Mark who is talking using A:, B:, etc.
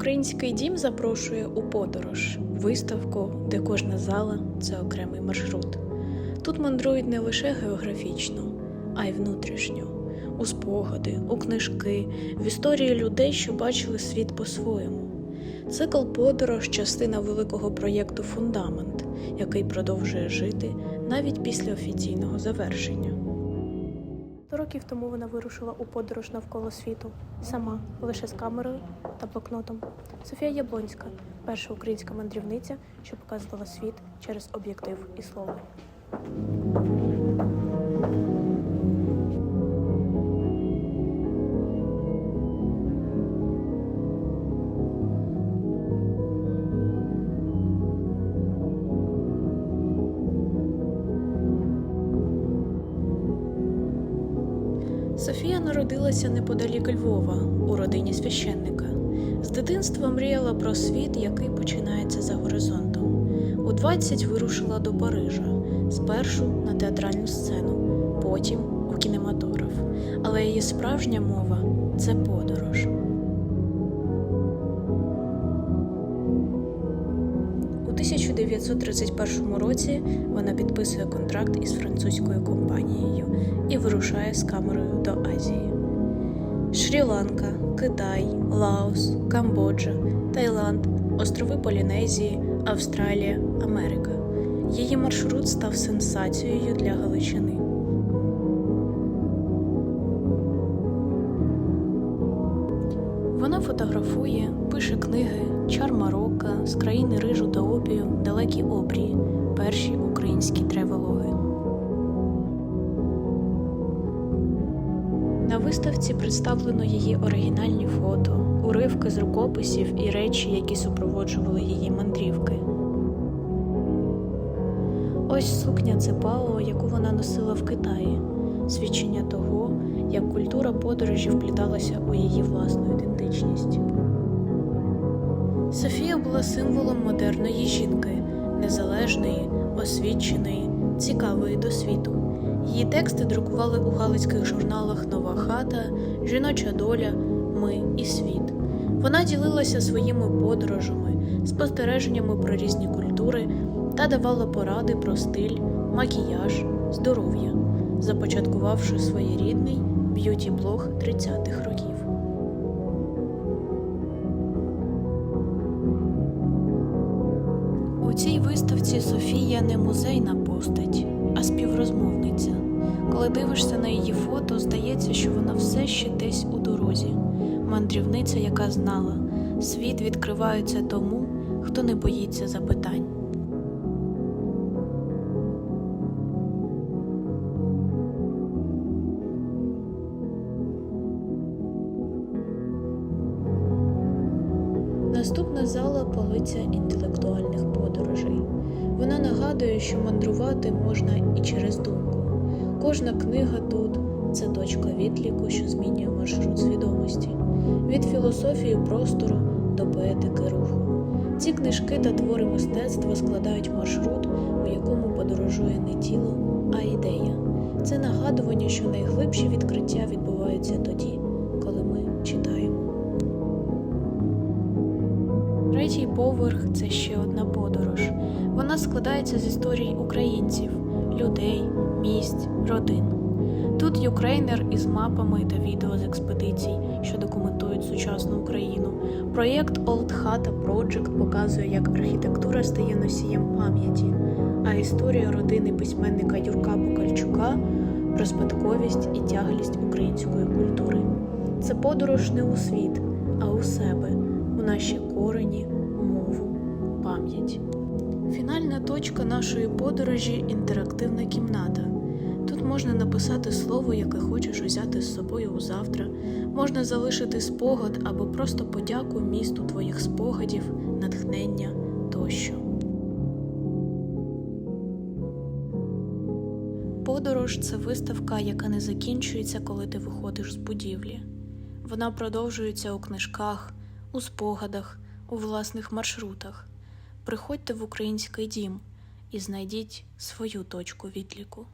A: Український дім запрошує у подорож, виставку, де кожна зала це окремий маршрут. Тут мандрують не лише географічно, а й внутрішньо, у спогади, у книжки, в історії людей, що бачили світ по-своєму. Цикл подорож частина великого проєкту Фундамент, який продовжує жити навіть після офіційного завершення. Сто років тому вона вирушила у подорож навколо світу сама, лише з камерою та блокнотом. Софія Яблонська перша українська мандрівниця, що показувала світ через об'єктив і слово. Софія народилася неподалік Львова у родині священника. З дитинства мріяла про світ, який починається за горизонтом. У 20 вирушила до Парижа, спершу на театральну сцену, потім у кінематограф. Але її справжня мова це подорож. 1931 році вона підписує контракт із французькою компанією і вирушає з камерою до Азії. Шрі-Ланка, Китай, Лаос, Камбоджа, Таїланд, острови Полінезії, Австралія, Америка. Її маршрут став сенсацією для Галичини. Вона фотографує, пише книги Чар Марокка, з країни рижу та далекі обрії, перші українські тревелоги. На виставці представлено її оригінальні фото, уривки з рукописів і речі, які супроводжували її мандрівки. Ось сукня Цепао, яку вона носила в Китаї, свідчення того, як культура подорожі впліталася у її власну ідентичність. Софія була символом модерної жінки, незалежної, освіченої, цікавої до світу. Її тексти друкували у галицьких журналах Нова хата, Жіноча доля, Ми і світ. Вона ділилася своїми подорожами, спостереженнями про різні культури та давала поради про стиль, макіяж, здоров'я, започаткувавши своєрідний б'юті-блог 30-х років. Виставці Софія не музейна постать, а співрозмовниця. Коли дивишся на її фото, здається, що вона все ще десь у дорозі. Мандрівниця, яка знала, світ відкривається тому, хто не боїться запитань. Наступна зала полиця інтелектуальних подорожей. Вона нагадує, що мандрувати можна і через думку. Кожна книга тут це точка відліку, що змінює маршрут свідомості, від філософії простору до поетики руху. Ці книжки та твори мистецтва складають маршрут, у якому подорожує не тіло, а ідея. Це нагадування, що найглибші відкриття відбуваються тоді, коли ми читаємо. Третій поверх це ще одна подорож. Вона складається з історій українців, людей, місць, родин. Тут юкрейнер із мапами та відео з експедицій, що документують сучасну Україну. Проєкт Old Hata Project показує, як архітектура стає носієм пам'яті, а історія родини письменника Юрка Букальчука про спадковість і тяглість української культури. Це подорож не у світ, а у себе, наші корені, мову, пам'ять. Фінальна точка нашої подорожі інтерактивна кімната. Тут можна написати слово, яке хочеш узяти з собою у завтра, можна залишити спогад або просто подяку місту твоїх спогадів, натхнення тощо. Подорож це виставка, яка не закінчується, коли ти виходиш з будівлі. Вона продовжується у книжках, у спогадах, у власних маршрутах. Приходьте в український дім і знайдіть свою точку відліку.